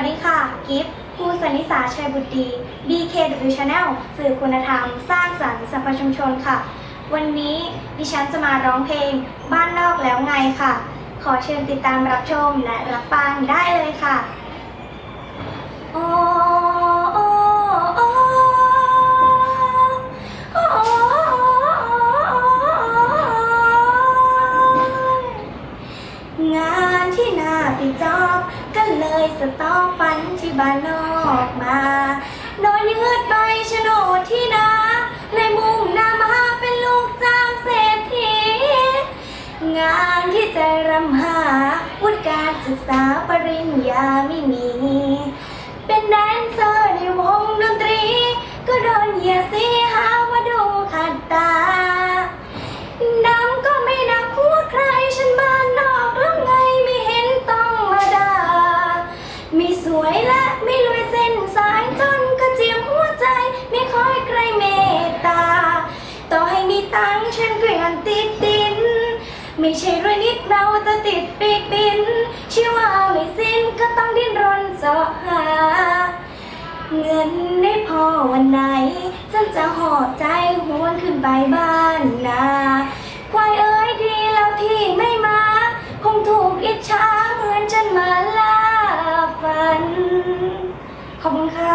ัสดีค่ะ กิฟต์ผู้สนิสาชัยบุตรดี BKW Channel สื่อคุณธรรม สร้างสรรค์สัมพันธ์ชุมชนค่ะ วันนี้ดิฉันจะมาร้องเพลง บ้านนอกแล้วไงค่ะ ขอเชิญติดตามรับชมและรับฟังได้เลยค่ะ โอ้โอ้โอ้โอ้งานที่นาปิดจอบ เลยสตอกฟันที่บ้านนอกมา โดนยืดใบโฉนดที่นาเลยมุ่งหน้ามาเป็นลูกจ้างเศรษฐี งานที่ใจรำหาวุฒิการศึกษาปริญญาไม่มี วยและไม่รวยเส้นสายจนก็เจียมหัวใจ ไม่ค่อยใครเมตตา ต่อให้มีตังค์ฉันก็ยังติดดิน ไม่ใช่รวยนิดเราจะติดปีกบินชื่อว่าไม่สิ้นก็ต้องดิ้นรนเสาะหา เงินได้พอวันไหน ฉันจะห่อใจหวนขึ้นไปบ้านนาควายเอ้ยดีแล้วที่ไม่มา คงถูกอิจฉ ขอบคุณค่ะ